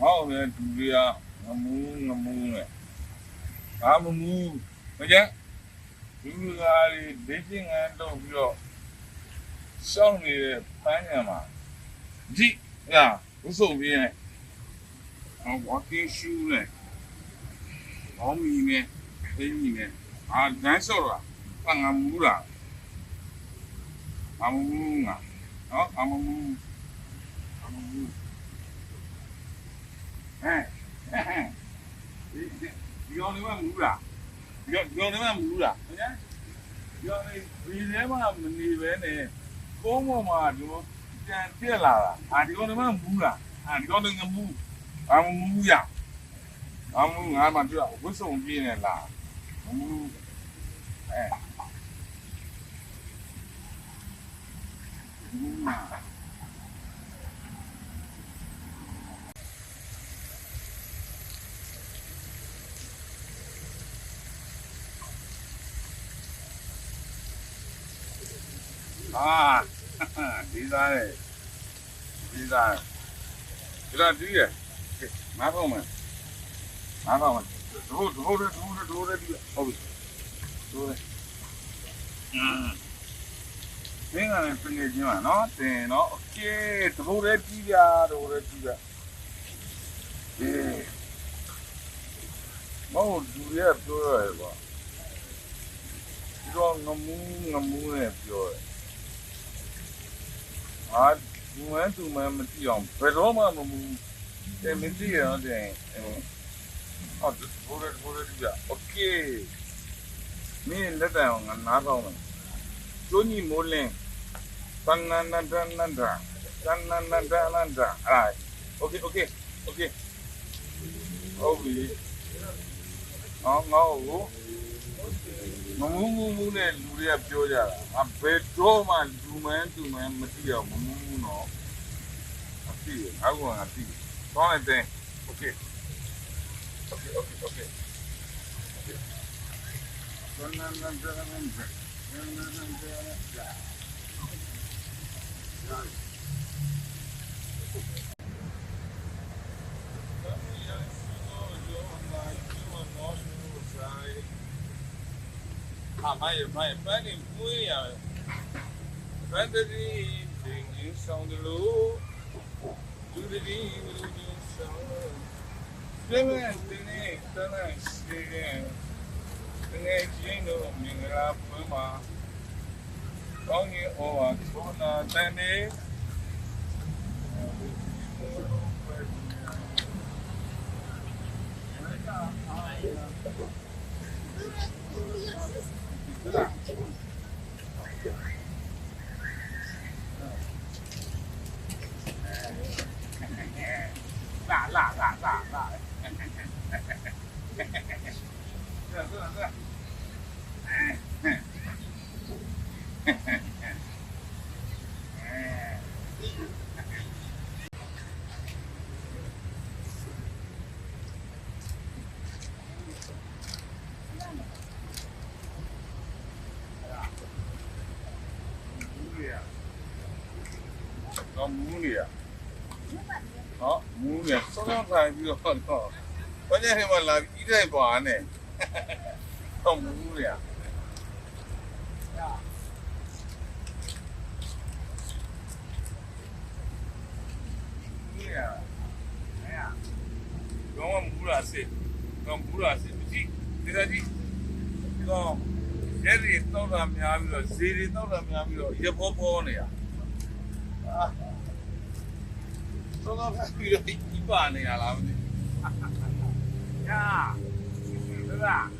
ဟောလေသူတွေကငမူးငမူးနဲ့ဘာမမူးမကြဒီလူကလေးဒေးချင်းငန်းတော့ပြီးတော့စောင်းနေတဲ့ပန်းညံမှာဒီညာဘုဆုံပြင်းနဲ့ဟော walking shoe နဲ့ဘောင်းမီနဲ့သိင်းမီနဲ့အာဒန်းဆော့တာဘာငမူးလားဘာမမူးငါနော်ဘာမမူးဘာမမူး ဟဲ့ဟဲ့ဟဲ့ဒီဒီကောင်လေးမမူးလားဒီကောင်ဒီကောင်လေးမမူးလားဟင်ဒီကောင်လေးဒီထဲမှာမနေပဲနဲ့ကုန်းပေါ်မှာဒီလိုပြန်ပြက်လာတာအာဒီကောင်လေးမမူးလားအာဒီကောင်လေးငမူးအာမမူးရအာမမူးငါမှတွေ့ဝတ်စုံပြင်းနေလားမမူးအဲမူး လား 啊，ဒီသားလေဒီသားဒီလားဒီရမဖောင်းမမဖောင်းမတို့တို့တို့တို့တို့တို့ဒီဟုတ်ပြီတို့လေอืมမင်းကလည်းပြင်နေချင်းပါနော်တင်နော်โอเคတို့လည်းပြီးပြတို့လည်းပြီးပြအေးမောဒူရပြောရပါဒီတော့ငမူးငမူးနဲ့ပြောတ ယ် အာဒီမန်သူမန်မကြည့်အောင်ဘယ်တော့မှမမူတယ်မကြည့်ရအောင်တဲ့အော်ဘိုးရဘိုးရကြโอเคမင်းလက်တံငါနားတော့မယ်ကျိုးညီမိုးလင်းတန်နန်နန်တန်နန်တာတန်နန်နန်တန်နန်တာအာโอเคโอเคโอเคဟုတ်ပြီအော်ငါ့ကို မမူးမူးမူးနဲ့လူတွေကပြောကြတာငါဘယ်တော့မှလူမန်းသူမန်းမသိအောင်မမူးမူးတော့အပြည့်ငါကငါသိသွားလိုက်တဲ့ okay okay okay okay ဘယ်နဲ့နဲ့ဘယ်နဲ့နဲ့ဘယ်နဲ့နဲ့ 啊，买买买！你不要，反正你你先上路，你这里你先上。怎么？这里太难写，怎么写呢？你拉我妈，讲你哦，你不要这里。哎呀，买呀！nó mú nỉ à? Đó mú nỉ à? sao nó phải bị họ đó có nhà thì mà làm ít đây bỏ này. Không à? ရတာအဲတော့မူရာစစ်တော့မူရာစစ်မကြည့်ဒါကြည့်တော့ရဲတွေတောက်တာများပြီးတော့ဈေးတွေတောက်တာများပြီးတော့ရပေါ်ပေါ်နေတာအာတော့တော့ပြီးတော့ဒီပါနေရလားမသိညာဒါ